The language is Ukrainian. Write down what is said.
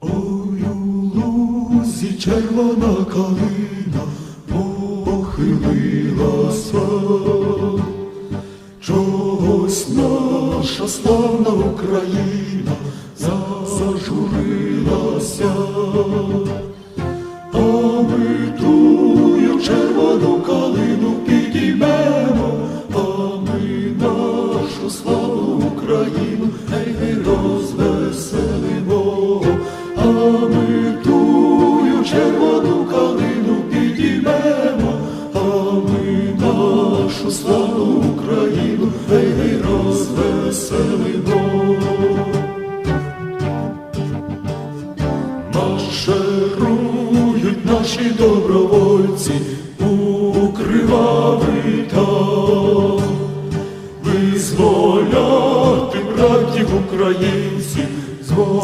Ой, у лузі червона калина похилилася, чогось наша славна Україна зажурилася, а ми червону калину підіймемо, а ми нашу славну Україну, ми тую калину підіймемо, а ми нашу славну Україну, гей, гей, наші добровольці у визволяти братів України.